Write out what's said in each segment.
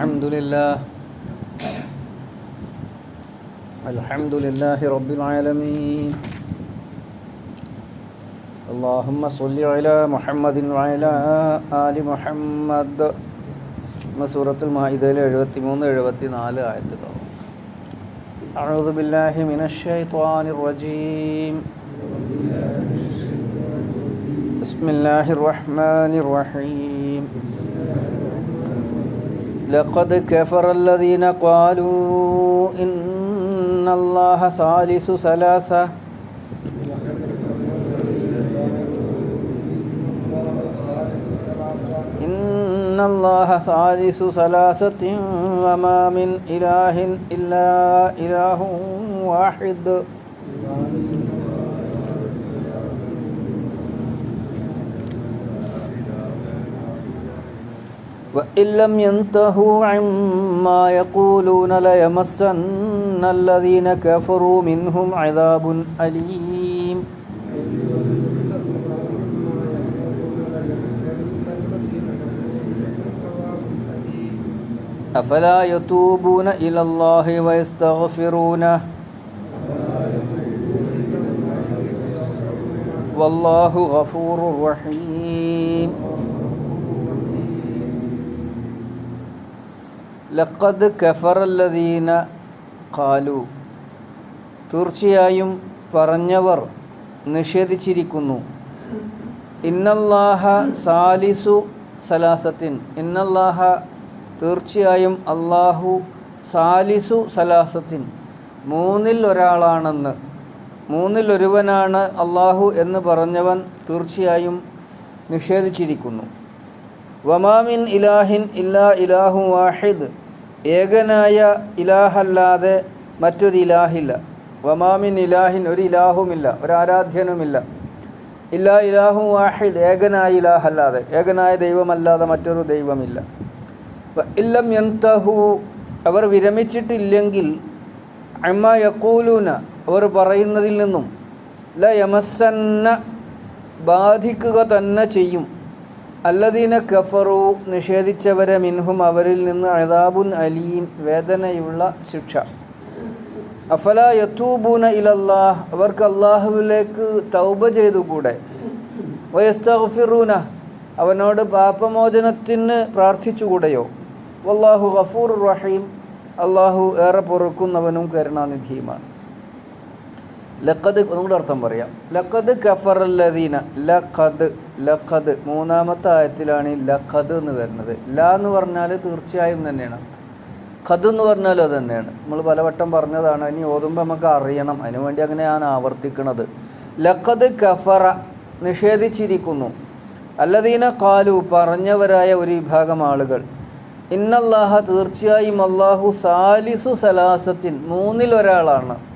الحمد لله الحمد لله رب العالمين اللهم صل على محمد وعلى آل محمد സൂറത്തുൽ മാഇദയിൽ എഴുപത്തി മൂന്ന് എഴുപത്തി നാല് ആയത്തുകൾ أعوذ بالله من الشيطان الرجيم بسم الله الرحمن الرحيم لقد كفر الذين قالوا إن الله ثالث ثلاثة. إن الله ثالث ثلاثة وما من إله إلا إله واحد. وإن لم ينتهوا عما يقولون ليمسن الذين كفروا منهم عذاب أليم. أفلا يتوبون إلى الله ويستغفرونه؟ والله غفور رحيم. ലഖദ് കഫറല്ലദീന ഖാലു. തീർച്ചയായും പറഞ്ഞവർ നിഷേധിച്ചിരിക്കുന്നു. ഇന്നല്ലാഹ സാലിസു സലാസത്തിൻ. ഇന്നല്ലാഹ തീർച്ചയായും അള്ളാഹു സാലിസു സലാസത്തിൻ. മൂന്നിൽ ഒരാളാണെന്ന്. മൂന്നിൽ ഒരുവനാണ് അള്ളാഹു എന്ന് പറഞ്ഞവൻ തീർച്ചയായും നിഷേധിച്ചിരിക്കുന്നു. വമാമിൻ ഇലാഹിൻ ഇല്ലാ ഇലാഹു വാഹിദ്. ഏകനായ ഇലാഹല്ലാതെ മറ്റൊരു ഇലാഹില്ല. വമാമിൻ ഇലാഹിൻ ഒരു ഇലാഹുമില്ല ഒരു ആരാധ്യനുമില്ല. ഇല്ലാ ഇലാഹു വാഹിദ് ഏകനായ ഇലാഹല്ലാതെ ഏകനായ ദൈവമല്ലാതെ മറ്റൊരു ദൈവമില്ല. ഇല്ലം യന്തഹു അവർ വിരമിച്ചിട്ടില്ലെങ്കിൽ അമ്മ യക്കൂലൂന അവർ പറയുന്നതിൽ നിന്നും ല യമസന്ന ബാധിക്കുക തന്നെ ചെയ്യും. അല്ലദീന കഫറു നിഷേധിച്ചവരെ മിൻഹും അവരിൽ നിന്ന് അഴതാബുൻ അലീം വേദനയുള്ള ശിക്ഷ. അഫല യത്തൂബൂന ഇലല്ലാഹ് അവർക്ക് അള്ളാഹുവിലേക്ക് തൗബ ചെയ്തുകൂടെ? വയസ്തഫിറൂന അവനോട് പാപമോചനത്തിന് പ്രാർത്ഥിച്ചുകൂടെയോ? വല്ലാഹു ഗഫൂർ റഹീം അള്ളാഹു ഏറെ പൊറുക്കുന്നവനും കരുണാനിധിയുമാണ്. ലഖദ് ഒന്നുകൂടെ അർത്ഥം പറയാം. ലഖദ് കഫറല്ലദീന ലഖദ് ലഖദ്. മൂന്നാമത്തെ ആയത്തിലാണ് ഈ ലഖദ് എന്ന് വരുന്നത്. ല എന്ന് പറഞ്ഞാൽ തീർച്ചയായും തന്നെയാണ്. ഖദ് എന്ന് പറഞ്ഞാലും അത് തന്നെയാണ്. നമ്മൾ പലവട്ടം പറഞ്ഞതാണ് ഇനി ഓതുമ്പോൾ നമുക്ക് അറിയണം. അതിനുവേണ്ടി അങ്ങനെ ഞാൻ ആവർത്തിക്കുന്നത് ലഖദ് കഫറ നിഷേധിച്ചിരിക്കുന്നു. അല്ലദീന കാലു പറഞ്ഞവരായ ഒരു വിഭാഗം ആളുകൾ. ഇന്നല്ലാഹ തീർച്ചയായും അള്ളാഹു സാലിസു സലാസത്തിൻ മൂന്നിൽ ഒരാളാണ്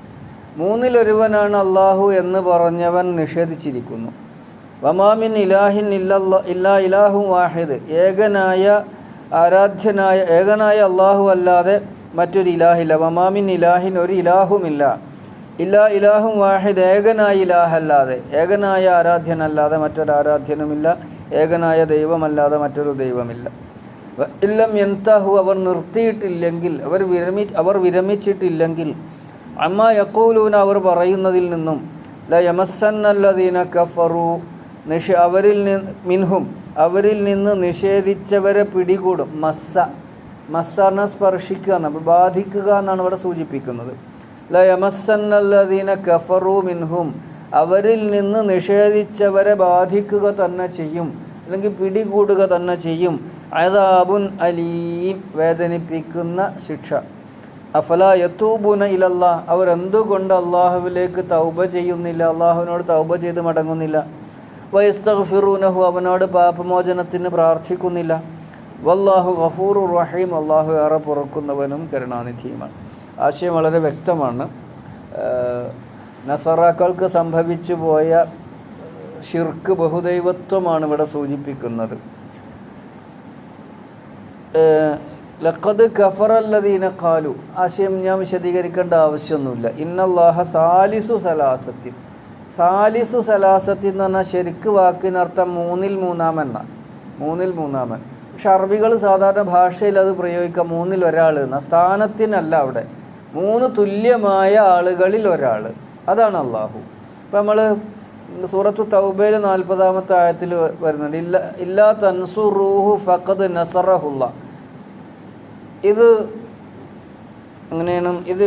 മൂന്നിലൊരുവനാണ് അള്ളാഹു എന്ന് പറഞ്ഞവൻ നിഷേധിച്ചിരിക്കുന്നു. വമാമിൻ ഇലാഹിൻ ഇല്ലാ ഇലാഹു വാഹിദ്. ഏകനായ ആരാധ്യനായ ഏകനായ അള്ളാഹു അല്ലാതെ മറ്റൊരു ഇലാഹില്ല. വമാമിൻ ഇലാഹിൻ ഒരു ഇലാഹുമില്ല. ഇല്ലാ ഇലാഹും വാഹിദ് ഏകനായ ഇലാഹല്ലാതെ. ഏകനായ ആരാധ്യനല്ലാതെ മറ്റൊരു ആരാധ്യനുമില്ല. ഏകനായ ദൈവമല്ലാതെ മറ്റൊരു ദൈവമില്ല. ഇല്ലം എന്താഹു അവർ നിർത്തിയിട്ടില്ലെങ്കിൽ അവർ വിരമി അവർ വിരമിച്ചിട്ടില്ലെങ്കിൽ അമ്മ യക്കൂലൂന അവർ പറയുന്നതിൽ നിന്നും ല യമസന്നല്ലദീന കഫറു നിഷ അവരിൽ നിന്ന് മിൻഹും അവരിൽ നിന്ന് നിഷേധിച്ചവരെ പിടികൂടും. മസ്സ മസ്സറിനെ സ്പർശിക്കുക എന്നാണ് ബാധിക്കുക എന്നാണ് ഇവിടെ സൂചിപ്പിക്കുന്നത്. ല യമസന്നല്ലദീന കഫറു മിൻഹും അവരിൽ നിന്ന് നിഷേധിച്ചവരെ ബാധിക്കുക തന്നെ ചെയ്യും അല്ലെങ്കിൽ പിടികൂടുക തന്നെ ചെയ്യും. അതാബുൻ അലീം വേദനിപ്പിക്കുന്ന ശിക്ഷ. അഫല യത്തൂബൂന ഇലല്ല? അവർ എന്തുകൊണ്ട് അള്ളാഹുവിലേക്ക് തൗബ ചെയ്യുന്നില്ല? അള്ളാഹുവിനോട് തൗബ ചെയ്ത് മടങ്ങുന്നില്ല. വയസ്തഫിറൂനഹു അവനോട് പാപമോചനത്തിന് പ്രാർത്ഥിക്കുന്നില്ല. വല്ലാഹു ഗഫൂർ റഹീം അള്ളാഹു ഏറെ പുറക്കുന്നവനും കരുണാനിധിയുമാണ്. ആശയം വളരെ വ്യക്തമാണ്. നസറാക്കൾക്ക് സംഭവിച്ചു പോയ ഷിർക്ക് ബഹുദൈവത്വമാണ് ഇവിടെ സൂചിപ്പിക്കുന്നത്. ലഖദ് കഫറല്ലദീന ഖാലു. ആശയം ഞാൻ വിശദീകരിക്കേണ്ട ആവശ്യമൊന്നുമില്ല. ഇന്നല്ലാഹ സാലിസു സലാസത്തിൻ. സാലിസു സലാസത്തിൻ എന്ന് പറഞ്ഞാൽ ശരിക്ക് വാക്കിനർത്ഥം മൂന്നിൽ മൂന്നാമൻ എന്നാണ്. മൂന്നിൽ മൂന്നാമൻ. പക്ഷെ അറബികൾ സാധാരണ ഭാഷയിൽ അത് പ്രയോഗിക്കാം മൂന്നിൽ ഒരാൾ എന്ന. സ്ഥാനത്തിനല്ല അവിടെ. മൂന്ന് തുല്യമായ ആളുകളിൽ ഒരാൾ. അതാണ് അള്ളാഹു ഇപ്പം നമ്മൾ സൂറത്തു തൗബയിൽ നാൽപ്പതാമത്തെ ആയത്തിൽ വരുന്നുണ്ട്. ഇല്ല ഇല്ലാ തൻസുറൂഹു ഫഖദ് നസറഹുല്ല. ഇത് അങ്ങനെയാണ് ഇത്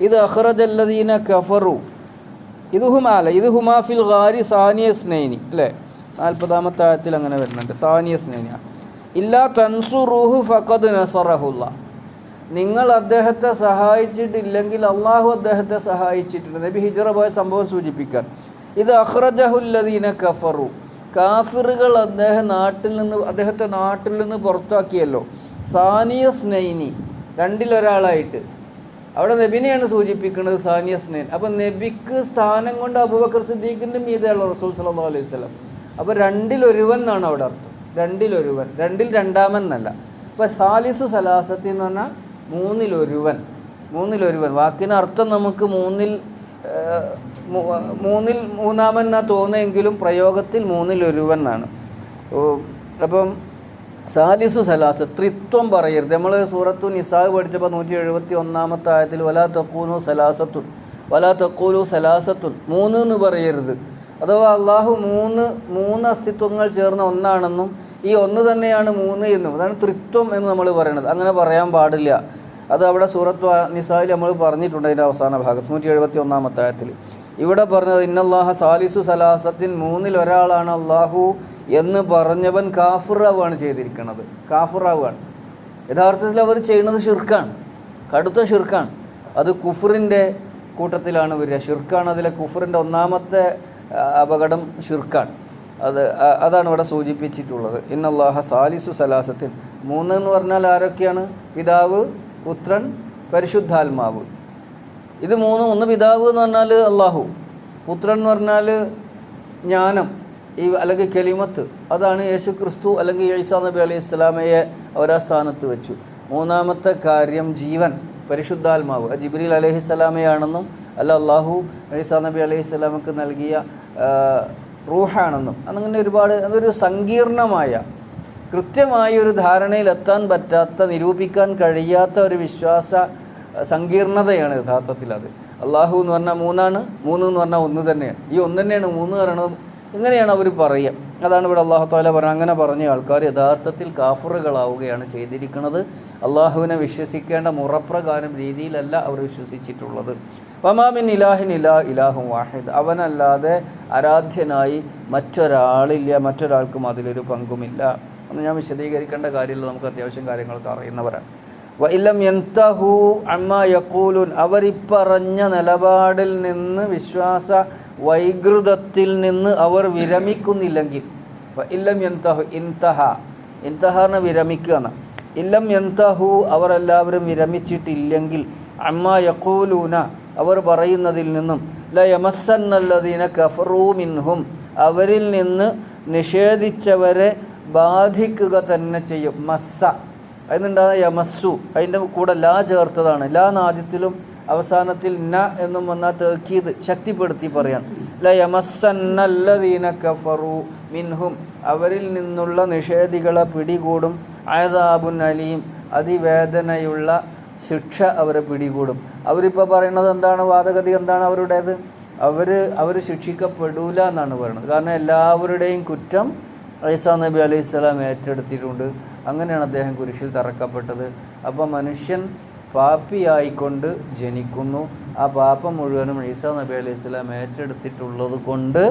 ഇത് അഹ്റജല്ലദീന കഫറു. ഇത് ഹുമാല ഇത് ഹുമാഫിൽ ഗാരി സാനിയ സ്നൈനി അല്ലേ? നാൽപ്പതാമത്തെ ആയത്തിൽ അങ്ങനെ വരുന്നുണ്ട്. സാനിയ സ്നൈനി ഇല്ലാ തൻസുറുഹു ഫഖദ് നസറഹുല്ല. നിങ്ങൾ അദ്ദേഹത്തെ സഹായിച്ചിട്ടില്ലെങ്കിൽ അള്ളാഹു അദ്ദേഹത്തെ സഹായിച്ചിട്ടുണ്ട് നബി ഹിജറ പോയ സംഭവം സൂചിപ്പിക്കാൻ. ഇത് അഹ്റജഹുല്ലദീന കഫറു. കാഫിറുകൾ അദ്ദേഹം നാട്ടിൽ നിന്ന് അദ്ദേഹത്തെ നാട്ടിൽ നിന്ന് പുറത്താക്കിയല്ലോ. സാനിയ സ്നൈനി രണ്ടിലൊരാളായിട്ട്. അവിടെ നബിനെയാണ് സൂചിപ്പിക്കുന്നത് സാനിയ സ്നൈൻ. അപ്പം നബിക്ക് സ്ഥാനം കൊണ്ട് അബുബക്കർ സിദ്ദീഖിന്റെ മീതയുള്ള റസൂൽ സല്ലല്ലാഹു അലൈഹി സ്വലം അപ്പോൾ രണ്ടിലൊരുവൻ എന്നാണ് അവിടെ അർത്ഥം. രണ്ടിലൊരുവൻ. രണ്ടിൽ രണ്ടാമൻ എന്നല്ല ഇപ്പം സാലിസു സലാസത്തി എന്ന് പറഞ്ഞാൽ മൂന്നിലൊരുവൻ. മൂന്നിലൊരുവൻ. വാക്കിന് അർത്ഥം നമുക്ക് മൂന്നിൽ മൂന്നിൽ മൂന്നാമൻ എന്നാ തോന്നുമെങ്കിലും പ്രയോഗത്തിൽ മൂന്നിലൊരുവൻ എന്നാണ് അപ്പം സാലിസു സലാസ് ത്രിത്വം പറയരുത്. നമ്മൾ സൂറത്തു നിസാഹ് പഠിച്ചപ്പോൾ നൂറ്റി എഴുപത്തി ഒന്നാമത്തെ ആയത്തിൽ വലാ തക്കൂനു സലാസത്തുൻ വലാ തക്കൂലു സലാസത്തുൻ മൂന്ന് എന്ന് പറയരുത്. അഥവാ അള്ളാഹു മൂന്ന് മൂന്ന് അസ്തിത്വങ്ങൾ ചേർന്ന ഒന്നാണെന്നും ഈ ഒന്ന് തന്നെയാണ് മൂന്ന് എന്നും. അതാണ് ത്രിത്വം എന്ന് നമ്മൾ പറയണത്. അങ്ങനെ പറയാൻ പാടില്ല. അത് അവിടെ സൂറത്ത് നിസായിൽ നമ്മൾ പറഞ്ഞിട്ടുണ്ട് അതിന്റെ അവസാന ഭാഗത്ത് നൂറ്റി എഴുപത്തി ഒന്നാമത്തെ ആയത്തിൽ ഇവിടെ പറഞ്ഞത് ഇന്നല്ലാഹ സാലിസു സലാസത്തിൻ മൂന്നിൽ ഒരാളാണ് അള്ളാഹു എന്ന് പറഞ്ഞവൻ കാഫിറാവാണ് ചെയ്തിരിക്കുന്നത്. കാഫിറാവാണ് യഥാർത്ഥത്തിൽ അവർ ചെയ്യുന്നത് ഷിർക്കാണ് കടുത്ത ഷിർക്കാണ് അത് കുഫറിന്റെ കൂട്ടത്തിലാണ് വരിക. ഷിർക്കാണ് അതിലെ കുഫറിന്റെ ഒന്നാമത്തെ അപകടം ഷിർക്കാണ് അത് അതാണ് ഇവിടെ സൂചിപ്പിച്ചിട്ടുള്ളത്. ഇന്നല്ലാഹ സാലിസു സലാസത്തിൻ. മൂന്ന് എന്ന് പറഞ്ഞാൽ ആരൊക്കെയാണ്? പിതാവ് പുത്രൻ പരിശുദ്ധാത്മാവ്. ഇത് മൂന്നും ഒന്ന് പിതാവ് എന്ന് പറഞ്ഞാൽ അള്ളാഹു പുത്രൻ എന്ന് പറഞ്ഞാൽ ജ്ഞാനം. ഈ അല്ലെങ്കിൽ കെലിമത്ത് അതാണ് യേശു ക്രിസ്തു അല്ലെങ്കിൽ ഈസാ നബി അലൈഹി ഇസ്ലാമയെ അവരാ സ്ഥാനത്ത് വെച്ചു. മൂന്നാമത്തെ കാര്യം ജീവൻ പരിശുദ്ധാത്മാവ്. ജിബ്രീൽ അലൈഹി സ്വലാമയാണെന്നും അല്ല അള്ളാഹു ഈസാ നബി അലൈഹി സ്വലാമക്ക് നൽകിയ റൂഹാണെന്നും. അങ്ങനെ ഒരുപാട് അതൊരു സങ്കീർണമായ കൃത്യമായ ഒരു ധാരണയിലെത്താൻ പറ്റാത്ത നിരൂപിക്കാൻ കഴിയാത്ത ഒരു വിശ്വാസ സങ്കീർണതയാണ് യഥാർത്ഥത്തിൽ അത്. അള്ളാഹു എന്ന് പറഞ്ഞാൽ മൂന്നാണ് മൂന്ന് എന്ന് പറഞ്ഞാൽ ഒന്ന് തന്നെയാണ്. ഈ ഒന്ന് തന്നെയാണ് മൂന്ന് പറയണത് ഇങ്ങനെയാണ് അവർ പറയുക അതാണ് ഇവിടെ അള്ളാഹു താല പറഞ്ഞ അങ്ങനെ പറഞ്ഞ ആൾക്കാർ യഥാർത്ഥത്തിൽ കാഫറുകളാവുകയാണ് ചെയ്തിരിക്കുന്നത്. അള്ളാഹുവിനെ വിശ്വസിക്കേണ്ട മുറപ്രകാരം രീതിയിലല്ല അവർ വിശ്വസിച്ചിട്ടുള്ളത്. വമാമിൻ ഇലാഹിൻ ഇലാ ഇലാഹു വാഹിദ്. അവനല്ലാതെ ആരാധ്യനായി മറ്റൊരാളില്ല മറ്റൊരാൾക്കും അതിലൊരു പങ്കുമില്ല. എന്ന് ഞാൻ വിശദീകരിക്കേണ്ട കാര്യമില്ല നമുക്ക് അത്യാവശ്യം കാര്യങ്ങളൊക്കെ അറിയുന്നവരാണ്. വൈലം എന്തഹു അമ്മ യക്കൂലുൻ അവരിപ്പറഞ്ഞ നിലപാടിൽ നിന്ന് വിശ്വാസ വൈകൃതത്തിൽ നിന്ന് അവർ വിരമിക്കുന്നില്ലെങ്കിൽ ഇല്ലം യന്തഹു ഇൻതഹ ഇൻതഹാറിന് വിരമിക്കുക എന്ന ഇല്ലം യന്തഹു അവർ എല്ലാവരും വിരമിച്ചിട്ടില്ലെങ്കിൽ അമ്മ യക്കൂലൂന അവർ പറയുന്നതിൽ നിന്നും ല യമസ്സന്നല്ലദീന കഫറൂ മിൻഹും അവരിൽ നിന്ന് നിഷേധിച്ചവരെ ബാധിക്കുക തന്നെ ചെയ്യും. മസ്സ. അതിനുണ്ടാകുന്ന യമസ്സു. അതിന്റെ കൂടെ ലാ ചേർത്തതാണ്. ലാ ആദ്യത്തിലും അവസാനത്തിൽ ന എന്നും വന്നാൽ തേക്കീത് ശക്തിപ്പെടുത്തി പറയാം ല യമസ്സന്നല്ലദീന കഫറു മിൻഹും. അവരിൽ നിന്നുള്ള നിഷേധികളെ പിടികൂടും. അയതാബുൻ അലീം. അതിവേദനയുള്ള ശിക്ഷ അവരെ പിടികൂടും. അവരിപ്പോൾ പറയുന്നത് എന്താണ്? വാദഗതി എന്താണ് അവരുടേത്? അവർ അവർ ശിക്ഷിക്കപ്പെടൂല എന്നാണ് പറയുന്നത് കാരണം എല്ലാവരുടെയും കുറ്റം ഐസാ നബി അലൈഹി സ്വലാം ഏറ്റെടുത്തിട്ടുണ്ട്. അങ്ങനെയാണ് അദ്ദേഹം കുരിശിൽ തറക്കപ്പെട്ടത്. അപ്പോൾ മനുഷ്യൻ പാപ്പിയായിക്കൊണ്ട് ജനിക്കുന്നു. ആ പാപം മുഴുവനും ഈസാ നബി അലൈഹി സ്വലാം ഏറ്റെടുത്തിട്ടുള്ളത് കൊണ്ട്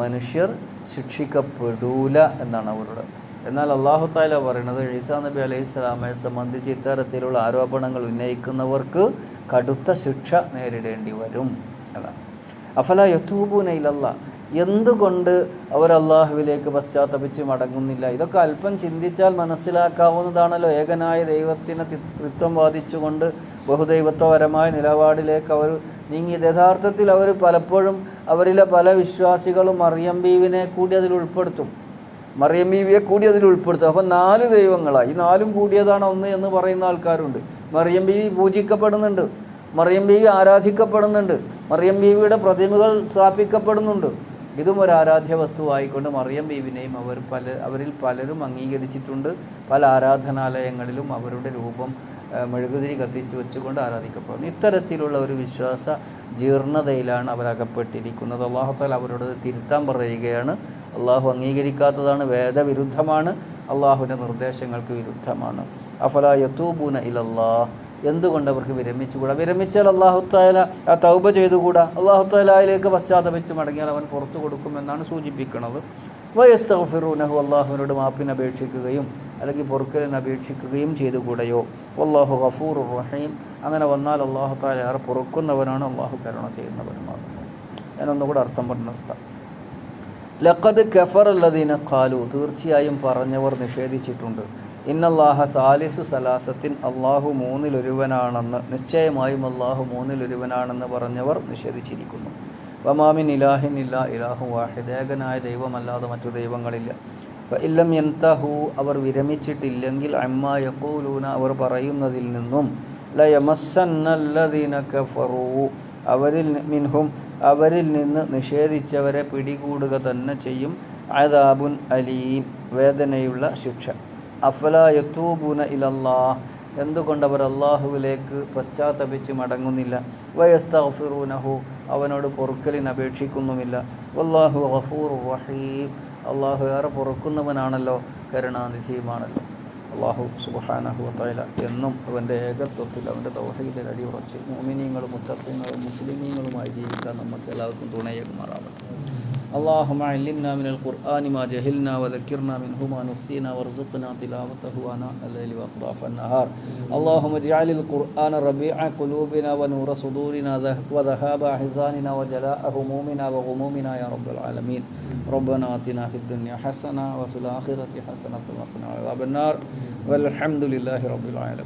മനുഷ്യർ ശിക്ഷിക്കപ്പെടൂല എന്നാണ് അവരുടെ. എന്നാൽ അള്ളാഹു താല പറയുന്നത് ഈസാ നബി അലൈഹി സ്വലാമെ സംബന്ധിച്ച് ഇത്തരത്തിലുള്ള ആരോപണങ്ങൾ ഉന്നയിക്കുന്നവർക്ക് കടുത്ത ശിക്ഷ നേരിടേണ്ടി വരും എന്നാണ്. അഫല യത്തൂബൂനയിലല്ല എന്തുകൊണ്ട് അവർ അള്ളാഹുവിലേക്ക് പശ്ചാത്തപിച്ച് മടങ്ങുന്നില്ല? ഇതൊക്കെ അല്പം ചിന്തിച്ചാൽ മനസ്സിലാക്കാവുന്നതാണല്ലോ. ഏകനായ ദൈവത്തിന് തൃത്വം വാദിച്ചുകൊണ്ട് ബഹുദൈവത്വപരമായ നിലപാടിലേക്ക് അവർ നീങ്ങി. യഥാർത്ഥത്തിൽ അവർ പലപ്പോഴും അവരിലെ പല വിശ്വാസികളും മറിയം ബീവിനെ കൂടി അതിൽ ഉൾപ്പെടുത്തും. മറിയം ബീവിയെ കൂടി അതിൽ ഉൾപ്പെടുത്തും. അപ്പം നാല് ദൈവങ്ങളായി ഈ നാലും കൂടിയതാണ് ഒന്ന് എന്ന് പറയുന്ന ആൾക്കാരുണ്ട്. മറിയം ബീവി പൂജിക്കപ്പെടുന്നുണ്ട്. മറിയം ബീവി ആരാധിക്കപ്പെടുന്നുണ്ട്. മറിയം ബീവിയുടെ പ്രതിമകൾ സ്ഥാപിക്കപ്പെടുന്നുണ്ട്. ഇതും ഒരു ആരാധ്യ വസ്തുവായിക്കൊണ്ട് മറിയം ബീവിനെയും അവർ പല അവരിൽ പലരും അംഗീകരിച്ചിട്ടുണ്ട്. പല ആരാധനാലയങ്ങളിലും അവരുടെ രൂപം മെഴുകുതിരി കത്തിച്ചു വെച്ചുകൊണ്ട് ആരാധിക്കപ്പെടുന്നു. ഇത്തരത്തിലുള്ള ഒരു വിശ്വാസ ജീർണതയിലാണ് അവർ അകപ്പെട്ടിരിക്കുന്നത് അള്ളാഹുത്താൽ അവരോട് തിരുത്താൻ പറയുകയാണ്. അള്ളാഹു അംഗീകരിക്കാത്തതാണ് വേദവിരുദ്ധമാണ്. അള്ളാഹുവിന്റെ നിർദ്ദേശങ്ങൾക്ക് വിരുദ്ധമാണ്. അഫല യത്തൂബൂന ഇലല്ലാ എന്തുകൊണ്ട് അവർക്ക് വിരമിച്ചുകൂടാ? വിരമിച്ചാൽ അള്ളാഹുത്തായാല ആ തൗബ ചെയ്തുകൂടാ? അള്ളാഹുത്തായാലയിലേക്ക് പശ്ചാത്തപിച്ച് മടങ്ങിയാൽ അവൻ പുറത്തു കൊടുക്കുമെന്നാണ് സൂചിപ്പിക്കുന്നത്. വയസ്തഫിറൂനഹു അള്ളാഹുവിനോട് മാപ്പിന് അപേക്ഷിക്കുകയും അല്ലെങ്കിൽ പൊറുക്കലിന് അപേക്ഷിക്കുകയും ചെയ്തുകൂടെയോ? അള്ളാഹു ഗഫൂർ റഹീം. അങ്ങനെ വന്നാൽ അള്ളാഹു താല ഏറെ പൊറുക്കുന്നവനാണ് അള്ളാഹു കരുണ ചെയ്യുന്നവനുമാകുന്നത് ഞാനൊന്നുകൂടെ അർത്ഥം പറഞ്ഞു ലഖദ് കഫർ അല്ലദീന ഖാലു തീർച്ചയായും പറഞ്ഞവർ നിഷേധിച്ചിട്ടുണ്ട്. ഇന്നല്ലാഹ സാലിസു സലാസത്തിൻ അള്ളാഹു മൂന്നിലൊരുവനാണെന്ന് നിശ്ചയമായും അള്ളാഹു മൂന്നിലൊരുവനാണെന്ന് പറഞ്ഞവർ നിഷേധിച്ചിരിക്കുന്നു. വമാമിൻ ഇലാഹിൻ ഇല്ല ഇലാഹു വാഹിദ്. ഏകനായ ദൈവമല്ലാതെ മറ്റു ദൈവങ്ങളില്ല. ഇല്ലം യന്തഹു അവർ വിരമിച്ചിട്ടില്ലെങ്കിൽ അമ്മ യഖൂലൂന അവർ പറയുന്നതിൽ നിന്നും ലയമസ്സന്നല്ലദീന കഫറൂ അവരിൽ മിൻഹും അവരിൽ നിന്ന് നിഷേധിച്ചവരെ പിടികൂടുക തന്നെ ചെയ്യും. അദാബുൻ അലീം വേദനയുള്ള ശിക്ഷ. അഫല യത്തൂബൂന ഇലല്ലാ എന്തുകൊണ്ട് അവർ അള്ളാഹുവിലേക്ക് പശ്ചാത്തപിച്ച് മടങ്ങുന്നില്ല? വയസ്തഫിറൂനഹു അവനോട് പൊറുക്കലിന് അപേക്ഷിക്കുന്നുമില്ല. വല്ലാഹു ഗഫൂർ റഹീം. അള്ളാഹു ഏറെ പൊറുക്കുന്നവനാണല്ലോ കരുണാനിധിയുമാണല്ലോ. അള്ളാഹു സുബാനഹു തൈല എന്നും അവന്റെ ഏകത്വത്തിൽ അവന്റെ തൗഹീദിൽ അടിയുറച്ച് മോമിനിയങ്ങളും മുത്തഫീങ്ങളും മുസ്ലിമീങ്ങളുമായി ജീവിക്കാൻ നമുക്ക് എല്ലാവർക്കും തുണയേകുമാറാവട്ടെ. اللهم علمنا من القرآن ما جهلنا وذكرنا منه ما نسينا وارزقنا تلاوته آناء الليل وأطراف النهار. اللهم اجعل القرآن ربيع قلوبنا ونور صدورنا ذه- وذهاب أحزاننا وجلاء همومنا وغمومنا يا رب العالمين. ربنا آتنا في الدنيا حسنة وفي الآخرة حسنة وقنا عذاب النار. والحمد لله رب العالمين.